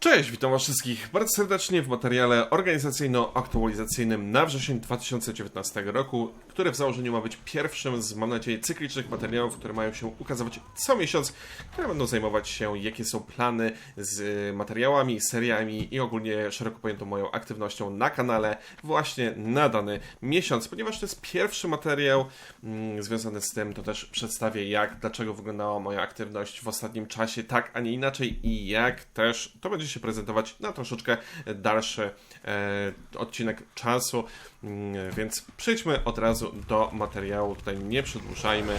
Cześć, witam was wszystkich bardzo serdecznie w materiale organizacyjno-aktualizacyjnym na wrzesień 2019 roku, który w założeniu ma być pierwszym z, mam nadzieję, cyklicznych materiałów, które mają się ukazywać co miesiąc, które będą zajmować się, jakie są plany z materiałami, seriami i ogólnie szeroko pojętą moją aktywnością na kanale właśnie na dany miesiąc. Ponieważ to jest pierwszy materiał mm, związany z tym, to też przedstawię jak, dlaczego wyglądała moja aktywność w ostatnim czasie tak, a nie inaczej i jak też to będzie się prezentować na troszeczkę dalszy e, odcinek czasu, mm, więc przejdźmy od razu do materiału, tutaj nie przedłużajmy.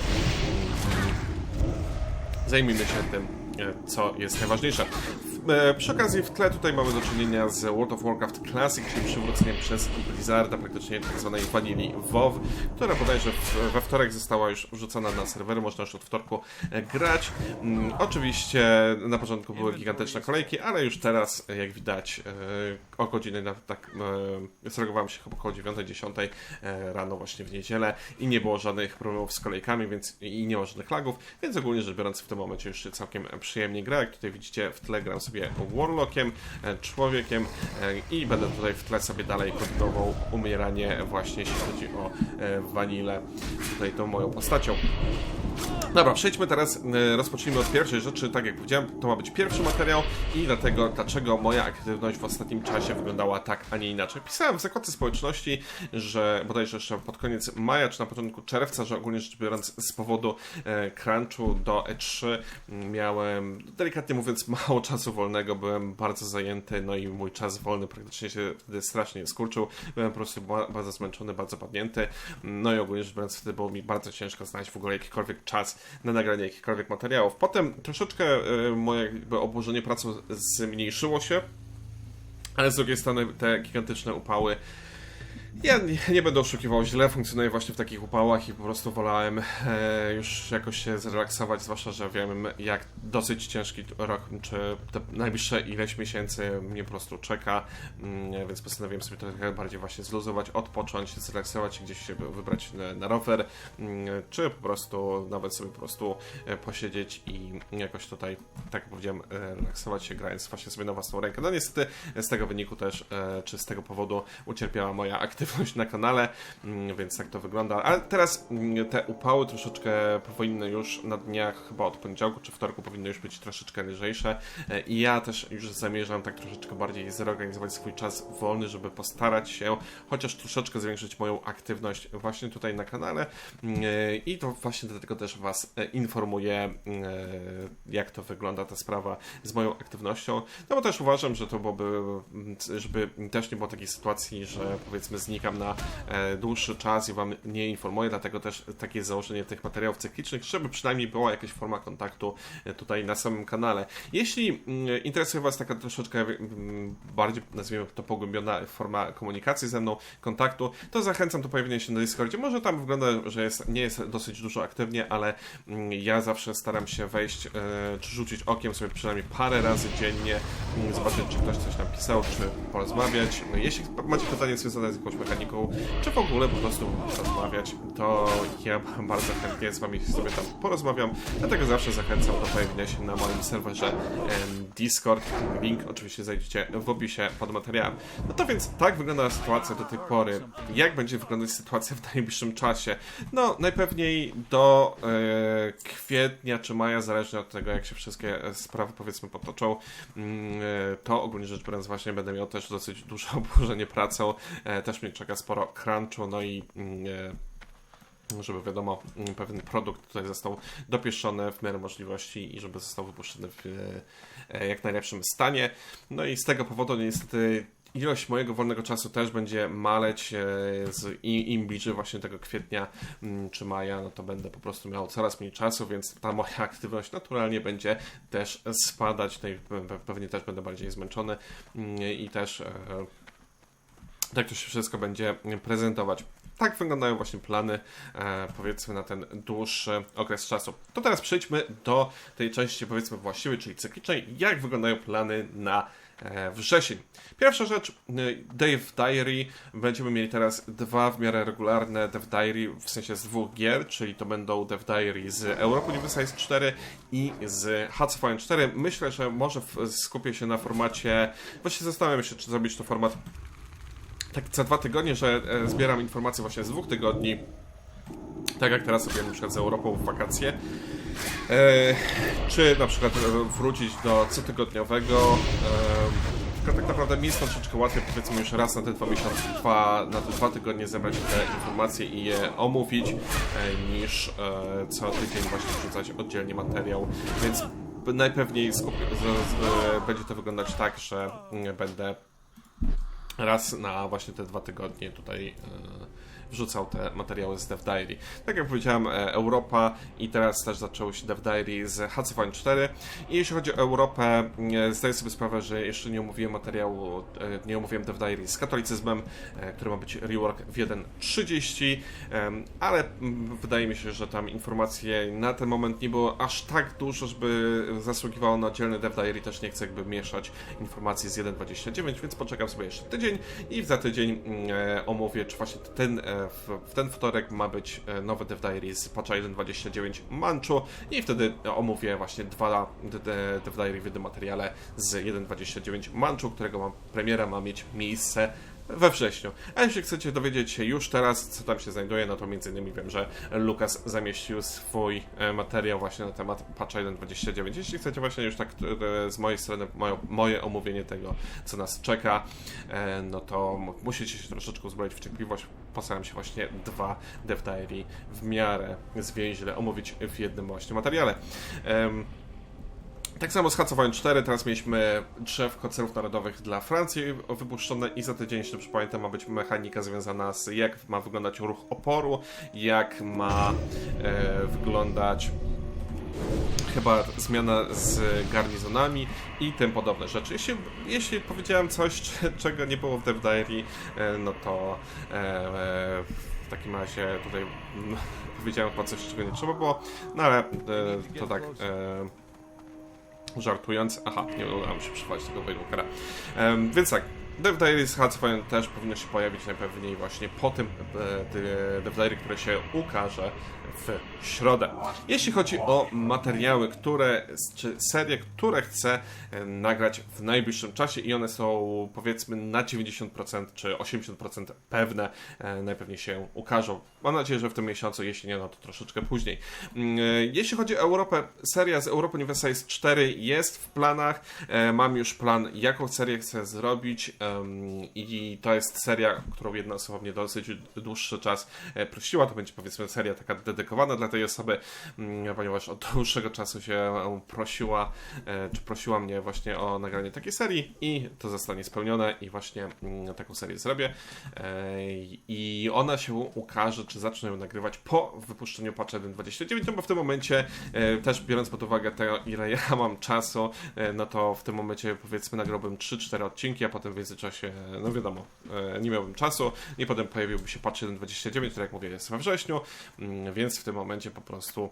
Zajmijmy się tym, e, co jest najważniejsze. E, przy okazji w tle tutaj mamy do czynienia z World of Warcraft Classic, czyli przywróceniem przez Blizzarda praktycznie tak zwanej wanili WoW, która bodajże w, we wtorek została już wrzucona na serwery, można już od wtorku e, grać. Mm, oczywiście na początku były gigantyczne kolejki, ale już teraz, jak widać, o godziny na, tak zalogowałem się chyba około 9-10 rano właśnie w niedzielę i nie było żadnych problemów z kolejkami, więc i nie ma żadnych lagów, więc ogólnie rzecz biorąc w tym momencie już całkiem przyjemnie gra. Jak tutaj widzicie w tle gram sobie Warlockiem, e, człowiekiem e, i będę tutaj w tle sobie dalej kontynuował umieranie właśnie jeśli chodzi o e, Vanilę, tutaj tą moją postacią. Dobra, przejdźmy teraz, rozpocznijmy od pierwszej rzeczy. Tak jak powiedziałem, to ma być pierwszy materiał i dlatego, dlaczego moja aktywność w ostatnim czasie wyglądała tak, a nie inaczej. Pisałem w zakładce społeczności, że bodajże jeszcze pod koniec maja, czy na początku czerwca, że ogólnie rzecz biorąc z powodu crunchu do E3 miałem, delikatnie mówiąc, mało czasu wolnego, byłem bardzo zajęty, no i mój czas wolny praktycznie się wtedy strasznie skurczył. Byłem po prostu bardzo zmęczony, bardzo padnięty, no i ogólnie rzecz biorąc wtedy było mi bardzo ciężko znaleźć w ogóle jakikolwiek czas na nagranie jakichkolwiek materiałów. Potem troszeczkę e, moje jakby obłożenie pracą zmniejszyło się, ale z drugiej strony te gigantyczne upały ja nie, nie, będę oszukiwał, źle funkcjonuję właśnie w takich upałach i po prostu wolałem e, już jakoś się zrelaksować, zwłaszcza, że wiem jak dosyć ciężki rok, czy te najbliższe ileś miesięcy mnie po prostu czeka, mm, więc postanowiłem sobie trochę bardziej właśnie zluzować, odpocząć, zrelaksować, gdzieś się wybrać na, na rower, mm, czy po prostu nawet sobie po prostu e, posiedzieć i jakoś tutaj, tak jak powiedziałem, relaksować się grając właśnie sobie na własną rękę. No niestety z tego wyniku też, e, czy z tego powodu ucierpiała moja aktywność aktywność na kanale, mm, więc tak to wygląda. Ale teraz mm, te upały troszeczkę powinny już na dniach, chyba od poniedziałku czy wtorku powinny już być troszeczkę lżejsze. E, i ja też już zamierzam tak troszeczkę bardziej zorganizować swój czas wolny, żeby postarać się chociaż troszeczkę zwiększyć moją aktywność właśnie tutaj na kanale. Mm, e, i to właśnie dlatego też Was e, informuję, jak to wygląda ta sprawa z moją aktywnością, no bo też uważam, że to byłoby, żeby też nie było takiej sytuacji, że powiedzmy z znikam na e, dłuższy czas i Wam nie informuję, dlatego też takie jest założenie tych materiałów cyklicznych, żeby przynajmniej była jakaś forma kontaktu e, tutaj na samym kanale. Jeśli mm, interesuje Was taka troszeczkę mm, bardziej, nazwijmy to pogłębiona forma komunikacji ze mną, kontaktu, to zachęcam do pojawienia się na Discordzie. Może tam wygląda, że jest, nie jest dosyć dużo aktywnie, ale mm, ja zawsze staram się wejść, e, czy rzucić okiem sobie przynajmniej parę razy dziennie, zobaczyć, czy ktoś coś napisał, czy porozmawiać. No, jeśli macie pytanie związane z jakąś mechaniką, czy w ogóle po prostu rozmawiać, to ja bardzo chętnie z Wami sobie tam porozmawiam, dlatego zawsze zachęcam do pojawienia się na moim serwerze Discord. Link oczywiście znajdziecie w opisie pod materiałem. No to więc tak wygląda sytuacja do tej pory. Jak będzie wyglądać sytuacja w najbliższym czasie? No, najpewniej do e, kwietnia czy maja, zależnie od tego, jak się wszystkie sprawy powiedzmy potoczą, mm, e, to ogólnie rzecz biorąc właśnie będę miał też dosyć duże obłożenie pracą, e, też mnie czeka sporo crunchu, no i mm, żeby wiadomo, mm, pewien produkt tutaj został dopieszczony w miarę możliwości i żeby został wypuszczony w e, jak najlepszym stanie. No i z tego powodu niestety ilość mojego wolnego czasu też będzie maleć e, im bliżej właśnie tego kwietnia mm, czy maja, no to będę po prostu miał coraz mniej czasu, więc ta moja aktywność naturalnie będzie też spadać, no pewnie też będę bardziej zmęczony i też tak to się wszystko będzie prezentować. tak wyglądają właśnie plany, e, powiedzmy, na ten dłuższy okres czasu. To teraz przejdźmy do tej części, powiedzmy, właściwej, czyli cyklicznej. Jak wyglądają plany na e, wrzesień. Pierwsza rzecz, e, Dave Diary. Będziemy mieli teraz dwa w miarę regularne Dev Diary, w sensie z dwóch gier, czyli to będą Dev Diary z Europa Universalis 4 i z Hearts 4. Myślę, że może skupię się na formacie, właśnie zastanawiam się, czy zrobić to format tak co dwa tygodnie, że e, zbieram informacje właśnie z dwóch tygodni, tak jak teraz sobie na przykład z Europą w wakacje. E, czy na przykład e, wrócić do cotygodniowego. Tylko tak naprawdę mi jest troszeczkę łatwiej, powiedzmy już raz na te dwa miesiące, dwa, na te dwa tygodnie zebrać te informacje i je omówić, niż co tydzień właśnie wrzucać oddzielnie materiał, więc najpewniej z, z, będzie to wyglądać tak, że mm, będę raz na właśnie te dwa tygodnie tutaj e, wrzucał te materiały z Dev Diary. Tak jak powiedziałem, e, Europa i teraz też zaczęło się Dev Diary z Hacofine 4. I jeśli chodzi o Europę, e, zdaję sobie sprawę, że jeszcze nie omówiłem materiału, e, nie omówiłem Dev Diary z katolicyzmem, który ma być rework w 1.30, em, ale mm, wydaje mi się, że tam informacje na ten moment nie było aż tak dużo, żeby zasługiwało na oddzielny Dev Diary. Też nie chcę jakby mieszać informacji z 1.29, więc poczekam sobie jeszcze tydzień i za tydzień mm, omówię, czy właśnie ten, w, ten wtorek ma być e, nowy Dev Diary z patcha 1.29 Manchu. I wtedy omówię właśnie dwa de- de- Dev Diary w jednym materiale z 1.29 Manchu, którego mam, premiera ma mieć miejsce we wrześniu. A jeśli chcecie dowiedzieć się już teraz, co tam się znajduje, no to między innymi wiem, że Lukas zamieścił swój e, materiał właśnie na temat patcha 1.29. Jeśli chcecie właśnie już tak e, z mojej strony moje, moje omówienie tego, co nas czeka, e, no to musicie się troszeczkę uzbroić w cierpliwość. Postaram się właśnie dwa Dev Diary w miarę zwięźle omówić w jednym właśnie materiale. Em, tak samo z Hacowałem 4, teraz mieliśmy drzewko celów narodowych dla Francji wypuszczone i za tydzień, jeśli dobrze ma być mechanika związana z jak ma wyglądać ruch oporu, jak ma e, wyglądać chyba zmiana z garnizonami i tym podobne rzeczy. Jeśli, jeśli powiedziałem coś, cze- czego nie było w Dev Diary, e, no to e, w takim razie tutaj powiedziałem chyba coś, czego nie trzeba było, no ale e, to tak... E, żartując, aha, nie udało mi się przechować tego Waylookera. Um, więc tak, Dev Diary z też powinno się pojawić najpewniej właśnie po tym e, de- Dev Diary, które się ukaże w środę. Jeśli chodzi o materiały, które, czy serie, które chcę e, nagrać w najbliższym czasie i one są powiedzmy na 90% czy 80% pewne, e, najpewniej się ukażą. Mam nadzieję, że w tym miesiącu, jeśli nie, no to troszeczkę później. Mm, e, Jeśli chodzi o Europę, seria z Europa Universalis 4 jest w planach. Mam już plan, jaką serię chcę zrobić i to jest seria, którą jedna osoba mnie dosyć dłuższy czas prosiła. To będzie powiedzmy seria taka dedykowana dla tej osoby, mm, ponieważ od dłuższego czasu się e, prosiła, e, czy prosiła mnie właśnie o nagranie takiej serii i to zostanie spełnione i właśnie mm, taką serię zrobię. E, I ona się ukaże, czy zacznę ją nagrywać po wypuszczeniu patcha 1.29, no bo w tym momencie, e, też biorąc pod uwagę to, ile ja mam czasu, no to w tym momencie powiedzmy nagrałbym 3-4 odcinki, a potem w międzyczasie, no wiadomo, nie miałbym czasu i potem pojawiłby się patch 1.29, który jak mówię jest we wrześniu, mm, więc w tym momencie po prostu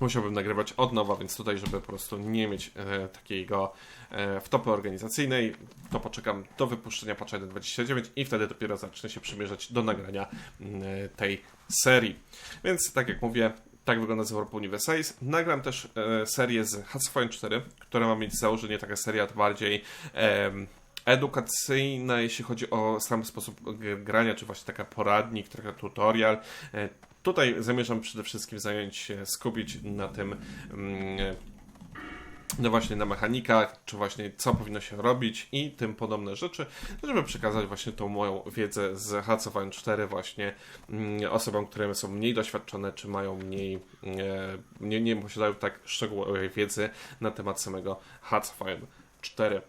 musiałbym nagrywać od nowa, więc tutaj, żeby po prostu nie mieć e, takiego e, wtopy organizacyjnej, to poczekam do wypuszczenia patcha 1.29 i wtedy dopiero zacznę się przymierzać do nagrania e, tej serii. Więc tak jak mówię, tak wygląda z Europa Universalis. Nagram też e, serię z Hacfine 4, która ma mieć założenie taka seria bardziej em, edukacyjna, jeśli chodzi o sam sposób grania, czy właśnie taka poradnik, trochę tutorial. Tutaj zamierzam przede wszystkim zająć się, skupić na tym, mm, no właśnie na mechanikach, czy właśnie co powinno się robić i tym podobne rzeczy, żeby przekazać właśnie tą moją wiedzę z Hacofine 4 właśnie mm, osobom, które są mniej doświadczone, czy mają mniej, e, nie, nie posiadają tak szczegółowej wiedzy na temat samego Hacofine 4.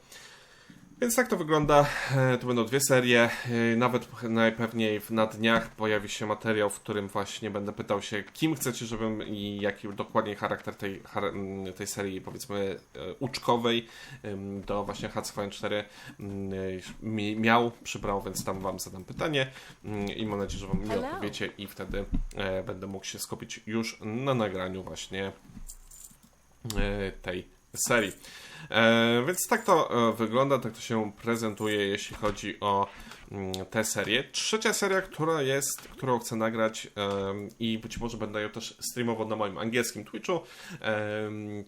Więc tak to wygląda. E, To będą dwie serie. E, Nawet najpewniej na dniach pojawi się materiał, w którym właśnie będę pytał się, kim chcecie, żebym i jaki dokładnie charakter tej, tej serii, powiedzmy, e, uczkowej do właśnie HCVN4 m, e, mi- miał, przybrał, więc tam Wam zadam pytanie mm, i mam nadzieję, że Wam mi odpowiecie i wtedy będę mógł się skupić już na nagraniu właśnie tej serii. E, więc tak to e, wygląda, tak to się prezentuje, jeśli chodzi o tę serię. Trzecia seria, która jest, którą chcę nagrać i być może będę ją też streamował na moim angielskim Twitchu,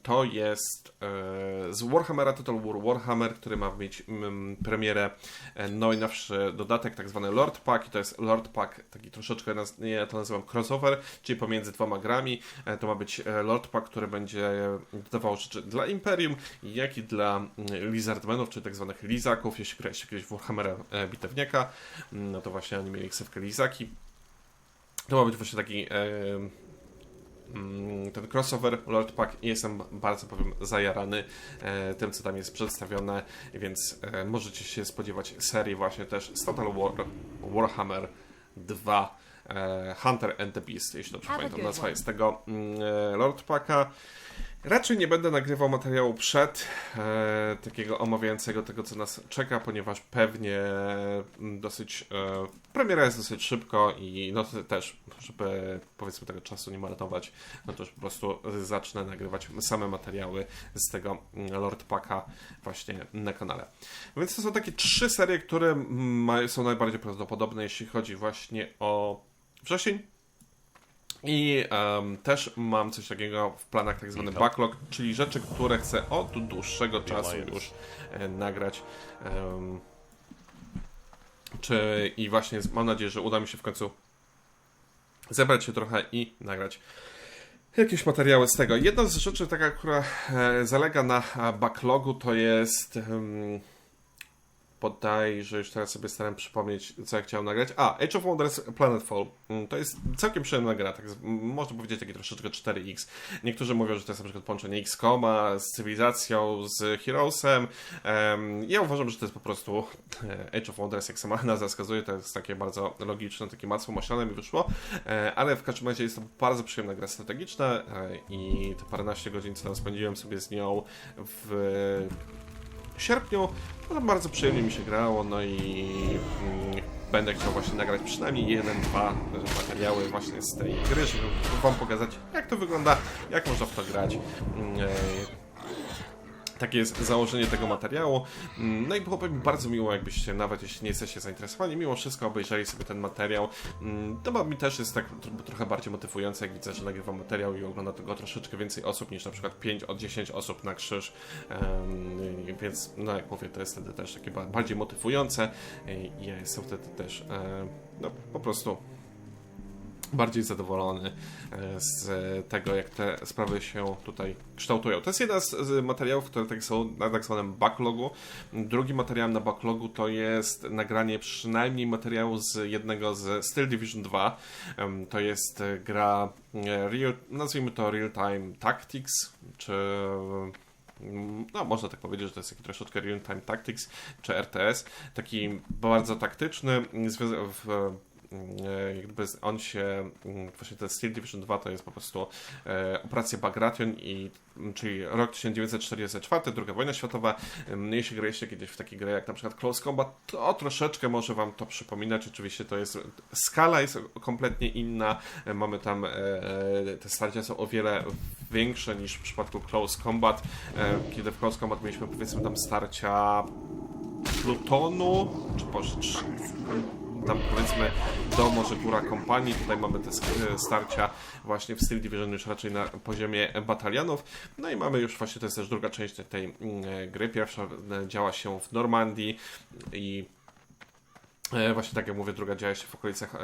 to jest e, z Warhammera Total War Warhammer, który ma mieć mm, premierę e, najnowszy dodatek, tak zwany Lord Pack i to jest Lord Pack, taki troszeczkę, ja to nazywam crossover, czyli pomiędzy dwoma grami. E, To ma być Lord Pack, który będzie dodawał rzeczy dla Imperium, jak i dla mm, Lizardmenów, czyli tak zwanych Lizaków, jeśli graliście kiedyś w Warhammera mm, no to właśnie oni mieli ksywkę Lizaki. To ma być właśnie taki e, mm, ten crossover Lord Pack i jestem bardzo powiem zajarany e, tym, co tam jest przedstawione, więc e, możecie się spodziewać serii właśnie też z Total War, Warhammer 2 e, Hunter and the Beast, jeśli dobrze pamiętam nazwa jest tego mm, Lord Packa. Raczej nie będę nagrywał materiału przed, e, takiego omawiającego tego, co nas czeka, ponieważ pewnie mm, dosyć, e, premiera jest dosyć szybko i no też, żeby powiedzmy tego czasu nie marnować, no to już po prostu zacznę nagrywać same materiały z tego mm, Lord Packa właśnie na kanale. Więc to są takie trzy serie, które ma, są najbardziej prawdopodobne, jeśli chodzi właśnie o wrzesień. I em, też mam coś takiego w planach, tak zwany backlog, czyli rzeczy, które chcę od dłuższego czasu już e, nagrać. Em, czy, I właśnie mam nadzieję, że uda mi się w końcu zebrać się trochę i nagrać jakieś materiały z tego. Jedna z rzeczy, taka, która e, zalega na backlogu, to jest. em, Podaj, że już teraz sobie staram przypomnieć, co ja chciałem nagrać. A, Age of Wonders Planetfall. Mm, To jest całkiem przyjemna gra, tak można powiedzieć taki troszeczkę 4X. Niektórzy mówią, że to jest na przykład połączenie X-Koma z cywilizacją, z Heroesem. Em, ja uważam, że to jest po prostu e, Age of Wonders, jak sama nazwa wskazuje, to jest takie bardzo logiczne, takie masło maślane mi wyszło, E, ale w każdym razie jest to bardzo przyjemna gra strategiczna e, i te paręnaście godzin, co tam spędziłem sobie z nią w sierpniu, no bardzo przyjemnie mi się grało, no i mm, będę chciał właśnie nagrać przynajmniej jeden, dwa e, materiały właśnie z tej gry, żeby wam pokazać jak to wygląda, jak można w to grać. E, takie jest założenie tego materiału. Mm, No i byłoby mi bardzo miło, jakbyście, nawet jeśli nie jesteście zainteresowani, mimo wszystko obejrzeli sobie ten materiał. Mm, To mi też jest tak tro- trochę bardziej motywujące, jak widzę, że nagrywam materiał i ogląda tego troszeczkę więcej osób niż na przykład 5 od 10 osób na krzyż. Więc, no jak mówię, to jest wtedy też takie ba- bardziej motywujące i ja jestem wtedy też, no po prostu bardziej zadowolony e, z tego, jak te sprawy się tutaj kształtują. To jest jeden z materiałów, które tak są na tak zwanym backlogu. Drugi materiał na backlogu to jest nagranie przynajmniej materiału z jednego z Steel Division 2. Em, To jest gra, e, real, nazwijmy to Real Time Tactics, czy no można tak powiedzieć, że to jest taki troszeczkę Real Time Tactics, czy RTS, taki bardzo taktyczny, jakby on się, mm, właśnie ten Steel Division 2 to jest po prostu e, operacja Bagration, i, m, czyli rok 1944, druga wojna światowa. Em, Jeśli graliście kiedyś w takie gry jak na przykład Close Combat, to troszeczkę może wam to przypominać. Oczywiście to jest, skala jest kompletnie inna. E, Mamy tam, e, e, te starcia są o wiele większe niż w przypadku Close Combat, e, kiedy w Close Combat mieliśmy powiedzmy tam starcia plutonu, czy, czy tam powiedzmy do może góra kompanii. Tutaj mamy te sk- starcia właśnie w Steel Division już raczej na poziomie batalionów. No i mamy już właśnie, to jest też druga część tej mm, gry. Pierwsza e, działa się w Normandii i E, Właśnie tak jak mówię, druga dzieje się w okolicach, e,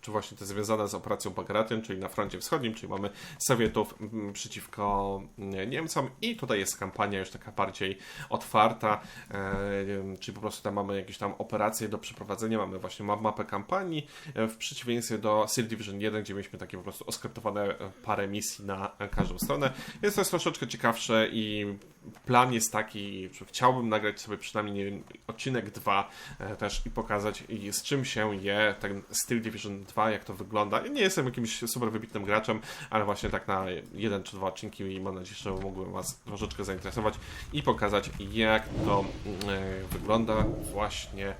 czy właśnie to związane z operacją Bagration, czyli na froncie wschodnim, czyli mamy Sowietów m, przeciwko m, Niemcom i tutaj jest kampania już taka bardziej otwarta, e, czyli po prostu tam mamy jakieś tam operacje do przeprowadzenia, mamy właśnie ma- mapę kampanii, e, w przeciwieństwie do Steel Division 1, gdzie mieliśmy takie po prostu oskryptowane e, parę misji na e, każdą stronę. Jest to jest troszeczkę ciekawsze i plan jest taki, że chciałbym nagrać sobie przynajmniej nie wiem, odcinek 2 e, też i pokazać z czym się je ten Steel Division 2, jak to wygląda. Nie jestem jakimś super wybitnym graczem, ale właśnie tak na jeden czy dwa odcinki i mam nadzieję, że mógłbym Was troszeczkę zainteresować i pokazać jak to e, wygląda właśnie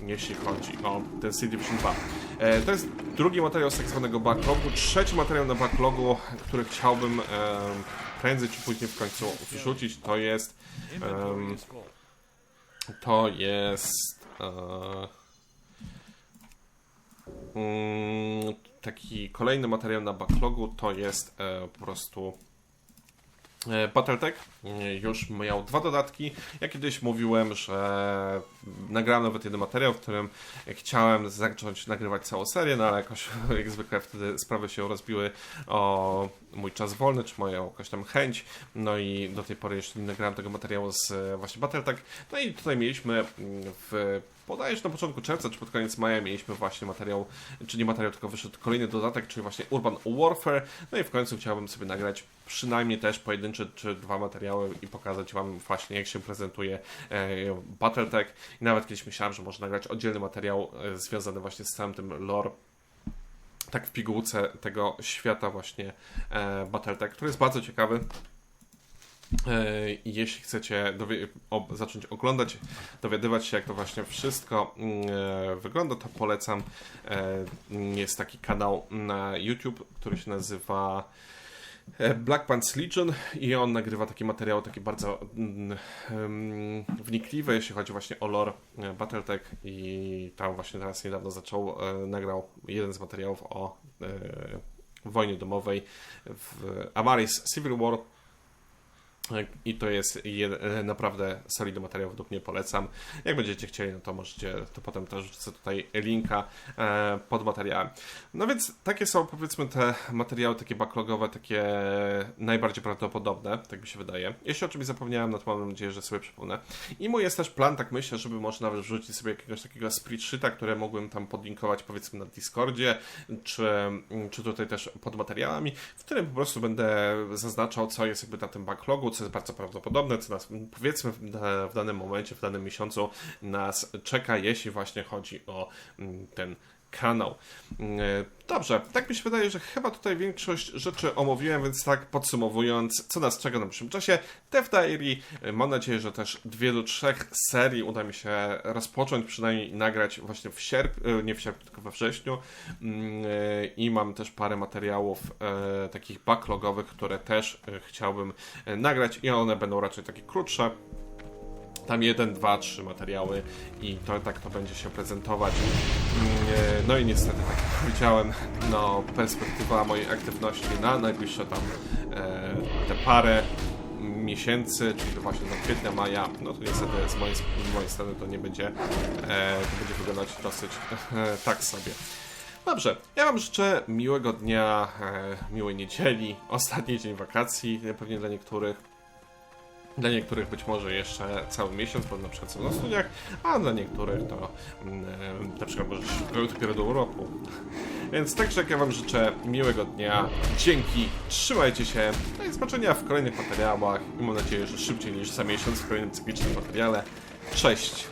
jeśli chodzi o ten Steel Division 2. E, to jest drugi materiał z tak zwanego backlogu. Trzeci materiał na backlogu, który chciałbym e, prędzej czy później w końcu wrzucić, to jest em, to jest mm, taki kolejny materiał na backlogu, to jest e, po prostu E, Battletech e, już miał dwa dodatki. Ja kiedyś mówiłem, że nagrałem nawet jeden materiał, w którym chciałem zacząć nagrywać całą serię, no ale jakoś jak zwykle wtedy sprawy się rozbiły o mój czas wolny, czy moją jakąś tam chęć. No i do tej pory jeszcze nie nagrałem tego materiału z e, właśnie Battletech. No i tutaj mieliśmy mm, w Podaję, że na początku czerwca, czy pod koniec maja mieliśmy właśnie materiał, czy nie materiał, tylko wyszedł kolejny dodatek, czyli właśnie Urban Warfare. No i w końcu chciałbym sobie nagrać przynajmniej też pojedyncze czy dwa materiały i pokazać Wam właśnie, jak się prezentuje e, Battletech. I nawet kiedyś myślałem, że może nagrać oddzielny materiał e, związany właśnie z całym tym lore tak w pigułce tego świata właśnie e, Battletech, który jest bardzo ciekawy. E, Jeśli chcecie zacząć oglądać, dowiadywać się, jak to właśnie wszystko mm, wygląda, to polecam. Jest taki kanał na YouTube, który się nazywa Black Pants Legion i on nagrywa takie materiały, takie bardzo em, wnikliwe, jeśli chodzi właśnie o lore e, Battletech i tam właśnie teraz niedawno zaczął, e, nagrał jeden z materiałów o e, wojnie domowej w Amaris Civil War i to jest jed, naprawdę solidny materiał, według mnie polecam. Jak będziecie chcieli, no to możecie, to potem też wrzucę tutaj linka e, pod materiałem. No więc takie są powiedzmy te materiały takie backlogowe, takie najbardziej prawdopodobne, tak mi się wydaje. Jeśli o czymś zapomniałem, no to mam nadzieję, że sobie przypomnę. I mój jest też plan, tak myślę, żeby może nawet wrzucić sobie jakiegoś takiego spreadsheeta, które mógłbym tam podlinkować powiedzmy na Discordzie, czy, czy tutaj też pod materiałami, w którym po prostu będę zaznaczał, co jest jakby na tym backlogu, co jest bardzo prawdopodobne, co nas powiedzmy w, da- w danym momencie, w danym miesiącu nas czeka, jeśli właśnie chodzi o mm, ten kanał. Mm, e, Dobrze, tak mi się wydaje, że chyba tutaj większość rzeczy omówiłem, więc tak podsumowując, co nas czeka na przyszłym czasie, Death Diary, e, mam nadzieję, że też dwie do trzech serii uda mi się rozpocząć, przynajmniej nagrać właśnie w sierpniu, nie w sierpniu, tylko we wrześniu. Mm, e, i mam też parę materiałów e, takich backlogowych, które też e, chciałbym e, nagrać i one będą raczej takie krótsze, tam jeden, dwa, trzy materiały i to tak to będzie się prezentować. Mm, e, No i niestety, tak jak powiedziałem, no perspektywa mojej aktywności na najbliższe tam e, te parę miesięcy, czyli to właśnie do kwietnia, maja, no to niestety z mojej, z mojej strony to nie będzie, e, to będzie wyglądać dosyć tak sobie. Dobrze, ja Wam życzę miłego dnia, miłej niedzieli, ostatni dzień wakacji, pewnie dla niektórych. Dla niektórych być może jeszcze cały miesiąc, bo na przykład są na studiach, a dla niektórych to e, na przykład może dopiero do urlopu. Więc także jak ja Wam życzę miłego dnia, dzięki, trzymajcie się, no i zobaczenia w kolejnych materiałach i mam nadzieję, że szybciej niż za miesiąc w kolejnym cyklicznym materiale. Cześć!